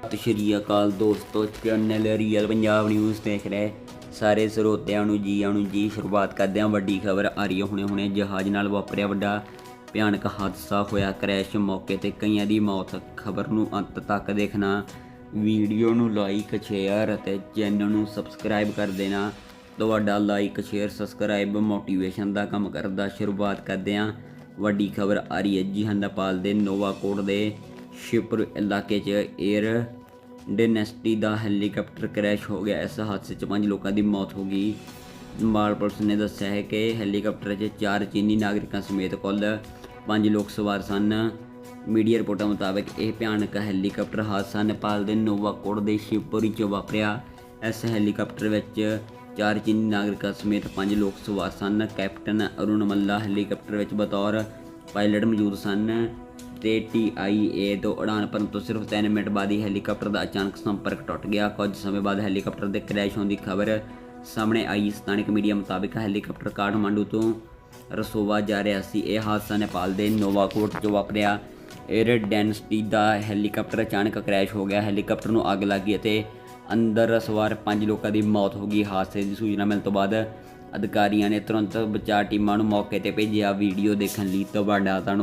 ਸਤਿ ਸ਼੍ਰੀ ਅਕਾਲ ਦੋਸਤੋ channel real Punjab news ਦੇਖ ਰਹੇ ਸਾਰੇ ਸਰੋਤਿਆਂ ਨੂੰ ਜੀ ਆਣੂ ਜੀ, ਸ਼ੁਰੂਆਤ ਕਰਦੇ ਹਾਂ ਵੱਡੀ ਖਬਰ। ਆ ਰਹੀ ਹੈ ਹੁਣੇ ਹੁਣੇ ਜਹਾਜ਼ ਨਾਲ ਵਾਪਰਿਆ ਵੱਡਾ ਭਿਆਨਕ ਹਾਦਸਾ ਹੋਇਆ ਕ੍ਰੈਸ਼ ਮੌਕੇ ਤੇ ਕਈਆਂ ਦੀ ਮੌਤ। ਖਬਰ ਨੂੰ ਅੰਤ ਤੱਕ ਦੇਖਣਾ, ਵੀਡੀਓ ਨੂੰ ਲਾਈਕ ਸ਼ੇਅਰ ਅਤੇ ਚੈਨਲ ਨੂੰ ਸਬਸਕ੍ਰਾਈਬ ਕਰ ਦੇਣਾ। ਤੁਹਾਡਾ ਲਾਈਕ ਸ਼ੇਅਰ ਸਬਸਕ੍ਰਾਈਬ ਮੋਟੀਵੇਸ਼ਨ ਦਾ ਕੰਮ ਕਰਦਾ ਸ਼ੁਰੂਆਤ ਕਰਦੇ ਹਾਂ। ਵੱਡੀ ਖਬਰ ਆ ਰਹੀ ਹੈ ਜੀ ਹਾਂ ਨੇਪਾਲ ਦੇ ਨੋਵਾਕੋਟ ਦੇ ਸ਼ਿਵਪੁਰ ਇਲਾਕੇ 'ਚ 에ਅਰ ਡਾਇਨੈਸਟੀ ਦਾ ਹੈਲੀਕਾਪਟਰ ਕ੍ਰੈਸ਼ ਹੋ ਗਿਆ। ਇਸ ਹਾਦਸੇ 'ਚ ਪੰਜ ਲੋਕਾਂ ਦੀ ਮੌਤ ਹੋ ਗਈ। ਨੇਪਾਲ ਪੁਲਿਸ ਨੇ ਦੱਸਿਆ ਹੈ ਕਿ ਹੈਲੀਕਾਪਟਰ 'ਚ ਚਾਰ ਚੀਨੀ ਨਾਗਰਿਕਾਂ ਸਮੇਤ ਕੁੱਲ ਪੰਜ ਲੋਕ ਸਵਾਰ ਸਨ। ਮੀਡੀਆ ਰਿਪੋਰਟਾਂ ਮੁਤਾਬਕ ਇਹ ਭਿਆਨਕ ਹੈਲੀਕਾਪਟਰ ਹਾਦਸਾ ਨੇਪਾਲ ਦੇ ਨੋਵਾਕੋਟ ਦੇ ਸ਼ਿਵਪੁਰੀ 'ਚ ਵਾਪਰਿਆ। ਇਸ ਹੈਲੀਕਾਪਟਰ ਵਿੱਚ ਚਾਰ ਚੀਨੀ ਨਾਗਰਿਕਾਂ ਸਮੇਤ ਪੰਜ ਲੋਕ ਸਵਾਰ ਸਨ। ਕੈਪਟਨ ਅਰੁਣ ਮੱਲਾ ਹੈਲੀਕਾਪਟਰ ਵਿੱਚ ਬਤੌਰ ਪਾਇਲਟ ਮੌਜੂਦ ਸਨ। ਤੇ TIA ਤੋਂ ਉਡਾਨ ਭਰਨ ਤੋਂ ਸਿਰਫ 3 ਮਿੰਟ ਬਾਅਦ ਹੀ ਹੈਲੀਕਾਪਟਰ ਦਾ ਅਚਾਨਕ ਸੰਪਰਕ ਟੁੱਟ ਗਿਆ। ਕੁਝ ਸਮੇਂ ਬਾਅਦ ਹੈਲੀਕਾਪਟਰ ਦੇ ਕ੍ਰੈਸ਼ ਹੋਣ ਦੀ ਖਬਰ ਸਾਹਮਣੇ ਆਈ। ਸਥਾਨਕ ਮੀਡੀਆ ਮੁਤਾਬਕ ਹੈਲੀਕਾਪਟਰ ਕਾਠਮਾਂਡੂ ਤੋਂ ਰਸੋਵਾ ਜਾ ਰਿਹਾ ਸੀ। ਇਹ ਹਾਦਸਾ ਨੇਪਾਲ ਦੇ ਨੋਵਾਕੋਟ 'ਚ ਵਾਪਰਿਆ। 에ਅਰ ਡੈਨਸਿਟੀ ਦਾ ਹੈਲੀਕਾਪਟਰ ਅਚਾਨਕ ਕ੍ਰੈਸ਼ ਹੋ ਗਿਆ। ਹੈਲੀਕਾਪਟਰ ਨੂੰ ਅੱਗ ਲੱਗੀ ਅਤੇ ਅੰਦਰ ਸਵਾਰ ਪੰਜ ਲੋਕਾਂ ਦੀ ਮੌਤ ਹੋ ਗਈ। ਹਾਦਸੇ ਦੀ ਸੂਚਨਾ ਮਿਲਣ ਤੋਂ ਬਾਅਦ ਅਧਿਕਾਰੀਆਂ ਨੇ ਤੁਰੰਤ ਬਚਾਅ ਟੀਮਾਂ ਨੂੰ ਮੌਕੇ ਤੇ ਭੇਜਿਆ। ਵੀਡੀਓ ਦੇਖਣ ਲਈ ਤੁਹਾਡਾ ਤੁਹਾਨੂੰ